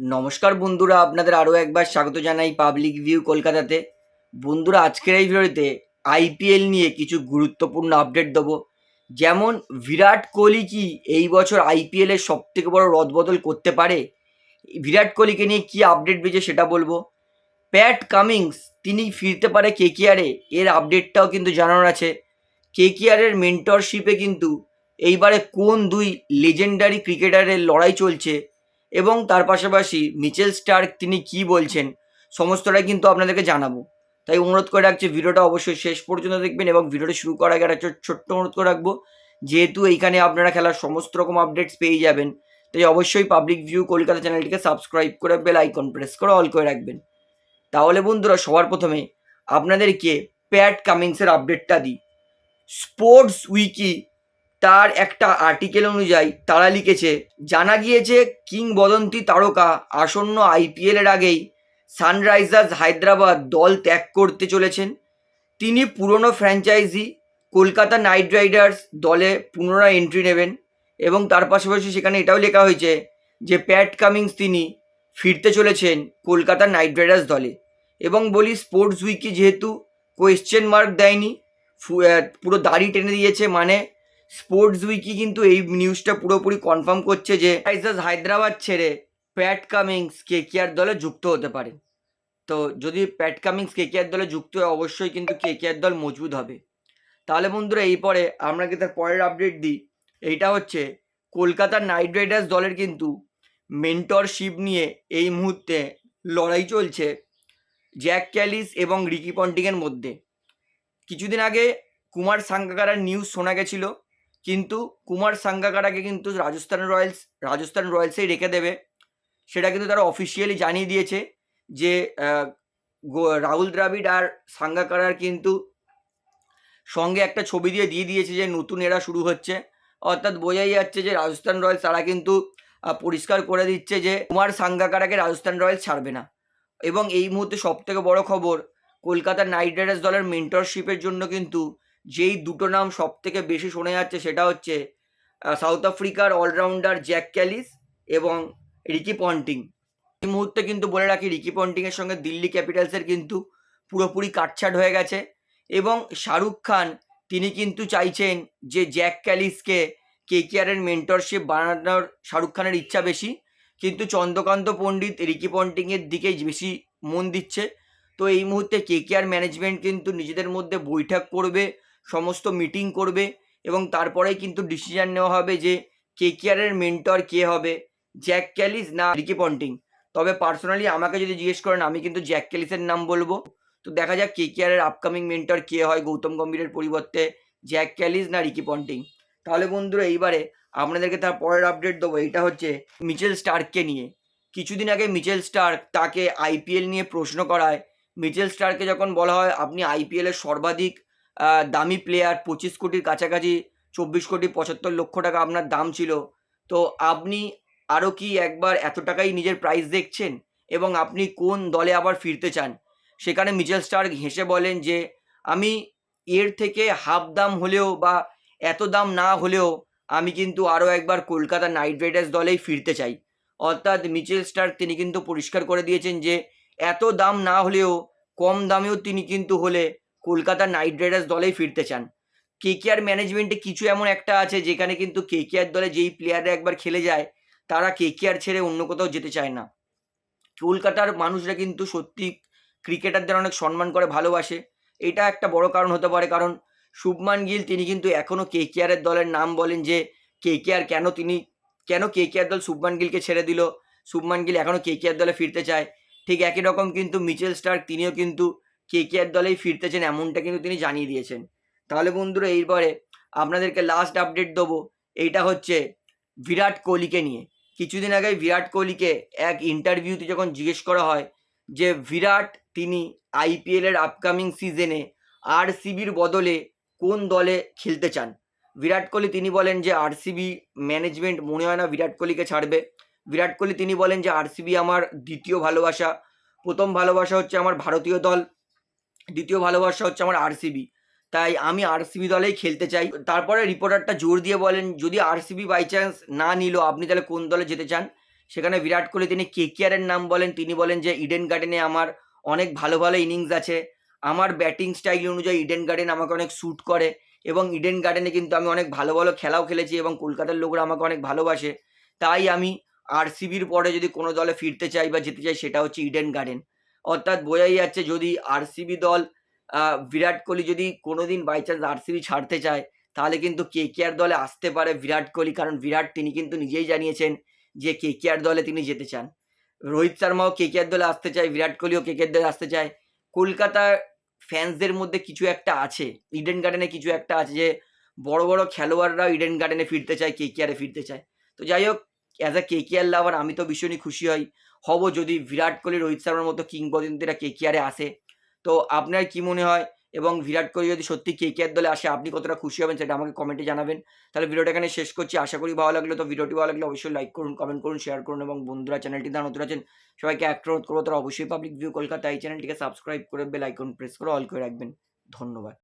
নমস্কার বন্ধুরা, আপনাদের আরও একবার স্বাগত জানাই পাবলিক ভিউ কলকাতাতে। বন্ধুরা, আজকের এই ভিডিওতে আইপিএল নিয়ে কিছু গুরুত্বপূর্ণ আপডেট দেবো। যেমন, বিরাট কোহলি কি এই বছর আইপিএলের সব থেকে বড় রদবদল করতে পারে? বিরাট কোহলিকে নিয়ে কি আপডেট বেজে সেটা বলব। প্যাট কামিংস তিনি ফিরতে পারে কেকেআরে এর আপডেটটাও কিন্তু জানানোর আছে। কেকেআরের মেন্টরশিপে কিন্তু এইবারে কোন দুই লেজেন্ডারি ক্রিকেটারের লড়াই চলছে? এবং তার পাশাপাশি মিচেল স্টার্ক তিনি কি বলছেন, সমস্তটাই কিন্তু আপনাদেরকে জানাব। তাই অনুরোধ করে রাখছি, ভিডিওটা অবশ্যই শেষ পর্যন্ত দেখবেন এবং ভিডিওটা শুরু করার আগে একটা ছোট্ট অনুরোধ করে রাখব, যেহেতু এইখানে আপনারা খেলার সমস্ত রকম আপডেটস পেয়ে যাবেন, তাই অবশ্যই পাবলিক ভিউ কলকাতা চ্যানেলটিকে সাবস্ক্রাইব করে বেল আইকন প্রেস করে অল করে রাখবেন। তাহলে বন্ধুরা, সবার প্রথমে আপনাদেরকে প্যাট কামিংসের আপডেটটা দিই। স্পোর্টস উইকি তার একটা আর্টিকেল অনুযায়ী তারা লিখেছে, জানা গিয়েছে কিংবদন্তি তারকা আসন্ন আইপিএলের আগেই সানরাইজার্স হায়দ্রাবাদ দল ত্যাগ করতে চলেছেন। তিনি পুরনো ফ্র্যাঞ্চাইজি কলকাতা নাইট রাইডার্স দলে পুনরায় এন্ট্রি নেবেন এবং তার পাশাপাশি সেখানে এটাও লেখা হয়েছে যে প্যাট কামিংস তিনি ফিরতে চলেছেন কলকাতা নাইট রাইডার্স দলে। এবং বলি স্পোর্টস উইকি যেহেতু কোয়েশ্চেন মার্ক দেয়নি পুরো দাড়ি টেনে দিয়েছে মানে স্পোর্টস উইকি কিন্তু এই নিউজটা পুরোপুরি কনফার্ম করছে যে রাইজার্স হায়দ্রাবাদ ছেড়ে প্যাট কামিংস কেকেআর দলে যুক্ত হতে পারে। তো যদি প্যাট কামিংস কেকেআর দলে যুক্ত হয়, অবশ্যই কিন্তু কেকেআর দল মজবুত হবে। তাহলে বন্ধুরা, এই পরে আমরা কি তার পরের আপডেট দিই। এইটা হচ্ছে কলকাতার নাইট রাইডার্স দলের কিন্তু মেন্টরশিপ নিয়ে এই মুহূর্তে লড়াই চলছে জ্যাক ক্যালিস এবং রিকি পন্টিংয়ের মধ্যে। কিছুদিন আগে কুমার সাঙ্গাকারার নিউজ শোনা গেছিল। কিন্তু কুমার সাঙ্গাকারাকে কিন্তু রাজস্থান রয়্যালস, রাজস্থান রয়্যালসেই রেখে দেবে। সেটা কিন্তু তারা অফিসিয়ালি জানিয়ে দিয়েছে যে রাহুল দ্রাবিড় আর সাঙ্গাকারার কিন্তু সঙ্গে একটা ছবি দিয়ে দিয়ে দিয়েছে যে, নতুন এরা শুরু হচ্ছে। অর্থাৎ বোঝাই যাচ্ছে যে, রাজস্থান রয়্যালস তারা কিন্তু পরিষ্কার করে দিচ্ছে যে, কুমার সাঙ্গাকারাকে রাজস্থান রয়্যালস ছাড়বে না। এবং এই মুহূর্তে সব থেকে বড় খবর, কলকাতা নাইট রাইডার্স দলের মেন্টরশিপের জন্য কিন্তু যেই দুটো নাম সব থেকে বেশি শোনা যাচ্ছে সেটা হচ্ছে সাউথ আফ্রিকার অলরাউন্ডার জ্যাক ক্যালিস এবং রিকি পন্টিং। এই মুহূর্তে কিন্তু বলে রাখি, রিকি পন্টিংয়ের সঙ্গে দিল্লি ক্যাপিটালসের কিন্তু পুরোপুরি কাটছাট হয়ে গেছে এবং শাহরুখ খান, তিনি কিন্তু চাইছেন যে জ্যাক ক্যালিসকে কেকেআরের মেন্টরশিপ বানানোর শাহরুখ খানের ইচ্ছা বেশি। কিন্তু চন্দ্রকান্ত পণ্ডিত রিকি পন্টিংয়ের দিকেই বেশি মন দিচ্ছে। তো এই মুহূর্তে কেকেআর ম্যানেজমেন্ট কিন্তু নিজেদের মধ্যে বৈঠক করবে। সমস্ত মিটিং করবে এবং তারপরেই কিন্তু ডিসিশন নেওয়া হবে যে কেকেআরের মেন্টর কে হবে। জ্যাক ক্যালিস না রিকি পন্টিং তবে পার্সোনালি আমাকে যদি জিজ্ঞেস করেন, আমি কিন্তু জ্যাক ক্যালিসের নাম বলব। তো দেখা যাক কেকেআরের আপকামিং মেন্টর কে হয় গৌতম গম্ভীরের পরিবর্তে জ্যাক ক্যালিস না রিকি পন্টিং তাহলে বন্ধুরা, এইবারে আপনাদেরকে তার পরের আপডেট দেবো। এইটা হচ্ছে মিচেল স্টার্ককে নিয়ে। কিছুদিন আগে মিচেল স্টার্ক তাকে আইপিএল নিয়ে প্রশ্ন করায়। মিচেল স্টারকে যখন বলা হয়, আপনি আইপিএলের সর্বাধিক দামি প্লেয়ার পঁচিশ কোটির কাছাকাছি, চব্বিশ কোটি পঁচাত্তর লক্ষ টাকা আপনার দাম ছিল। তো আপনি আরও কি একবার এত টাকাই নিজের প্রাইস দেখছেন? এবং আপনি কোন দলে আবার ফিরতে চান? সেখানে মিচেল স্টার্ক হেসে বলেন যে, আমি এর থেকে হাফ দাম হলেও বা এত দাম না হলেও আমি কিন্তু আরও একবার কলকাতা নাইট রাইডার্স দলেই ফিরতে চাই। অর্থাৎ মিচেল স্টার্ক তিনি কিন্তু পরিষ্কার করে দিয়েছেন যে, এত দাম না হলেও কম দামেও তিনি কিন্তু হলে কলকাতা নাইট রাইডার্স দলেই ফিরতে চান। কেকেআর ম্যানেজমেন্টে কিছু এমন একটা আছে যেখানে কিন্তু কেকেআর দলে যেই প্লেয়াররা একবার খেলে যায়, তারা কেকেআর ছেড়ে অন্য কোথাও যেতে চায় না। কলকাতার মানুষরা কিন্তু সত্যি ক্রিকেটারদের অনেক সম্মান করে, ভালোবাসে। এটা একটা বড় কারণ হতে পারে, কারণ শুভমান গিল তিনি কিন্তু এখনও কেকেআরের দলের নাম বলেন যে কেকেআর কেন তিনি, কেন কেকেআর দল শুভমান গিলকে ছেড়ে দিল? শুভমান গিল এখনও কেকেআর দলে ফিরতে চায়। ঠিক একই রকম কিন্তু মিচেল স্টার্ক, তিনিও কিন্তু কেকেআর দলেই ফিরতেছেন এমনটা কিন্তু তিনি জানিয়ে দিয়েছেন। তাহলে বন্ধুরা, এইবারে আপনাদেরকে লাস্ট আপডেট দেবো। এইটা হচ্ছে বিরাট কোহলিকে নিয়ে। কিছুদিন আগে বিরাট কোহলিকে এক ইন্টারভিউতে যখন জিজ্ঞেস করা হয় যে, বিরাট, তিনি আইপিএলের আপকামিং সিজনে আরসিবির বদলে কোন দলে খেলতে চান? বিরাট কোহলি তিনি বলেন যে আরসিবি ম্যানেজমেন্ট মনে হয় না বিরাট কোহলিকে ছাড়বে। বিরাট কোহলি তিনি বলেন যে আরসিবি আমার দ্বিতীয় ভালোবাসা। প্রথম ভালোবাসা হচ্ছে আমার ভারতীয় দল। দ্বিতীয় ভালোবাসা হচ্ছে আমার আরসিবি তাই আমি আরসিবি দলেই খেলতে চাই। তারপরে রিপোর্টারটা জোর দিয়ে বলেন, যদি আরসিবি বাই চান্স না নিল, আপনি তাহলে কোন দলে যেতে চান? সেখানে বিরাট কোহলি, তিনি কেকেআরের নাম বলেন। তিনি বলেন যে ইডেন গার্ডেনে আমার অনেক ভালো ভালো ইনিংস আছে। আমার ব্যাটিং স্টাইল অনুযায়ী ইডেন গার্ডেন আমাকে অনেক স্যুট করে এবং ইডেন গার্ডেনে কিন্তু আমি অনেক ভালো ভালো খেলাও খেলেছি এবং কলকাতার লোকরা আমাকে অনেক ভালোবাসে। তাই আমি আরসিবির পরে যদি কোনো দলে ফিরতে চাই বা যেতে চাই, সেটা হচ্ছে ইডেন গার্ডেন অর্থাৎ বোঝাই যাচ্ছে যদি আরসিবি দল বিরাট কোহলি যদি কোনোদিন বাই চান্স আরসিবি ছাড়তে চায়, তাহলে কিন্তু কে কেকেআর দলে আসতে পারে বিরাট কোহলি। কারণ বিরাট তিনি কিন্তু নিজেই জানিয়েছেন যে কে কেকেআর দলে তিনি যেতে চান। রোহিত শর্মাও কে কেকেআর দলে আসতে চায়, বিরাট কোহলিও কেকেআর দলে আসতে চায়। কলকাতার ফ্যান্সদের মধ্যে কিছু একটা আছে ইডেন গার্ডেনে কিছু একটা আছে যে বড় বড় খেলোয়াড়রাও ইডেন গার্ডেনে ফিরতে চায় কে কেকেআরে ফিরতে চায়। তো যাই হোক অ্যাজ আ কেকেআর লাভার আমি তো ভীষণই খুশি হই। হব যদি বিরাট কোহলি রোহিত শর্মার মতো কিংবদন্তিরা কেকেআরে আসে। তো আপনার কি মনে হয়? এবং বিরাট কোহলি যদি সত্যি কেকেআর দলে আসে, আপনি কতটা খুশি হবেন সেটা আমাকে কমেন্টে জানাবেন। তাহলে ভিডিওটা এখানে শেষ করছি। আশা করি ভালো লাগল। তো ভিডিওটি ভালো লাগলে অবশ্যই লাইক করুন কমেন্ট করুন শেয়ার করুন এবং বন্ধুরা চ্যানেলটি দ্বারা নতুন আছেন, সবাইকে অনুরোধ করব। তারা অবশ্যই পাবলিক ভিউ কলকাতা এই চ্যানেলটিকে সাবস্ক্রাইব করে বেল আইকন প্রেস করে অল করে রাখবেন। ধন্যবাদ।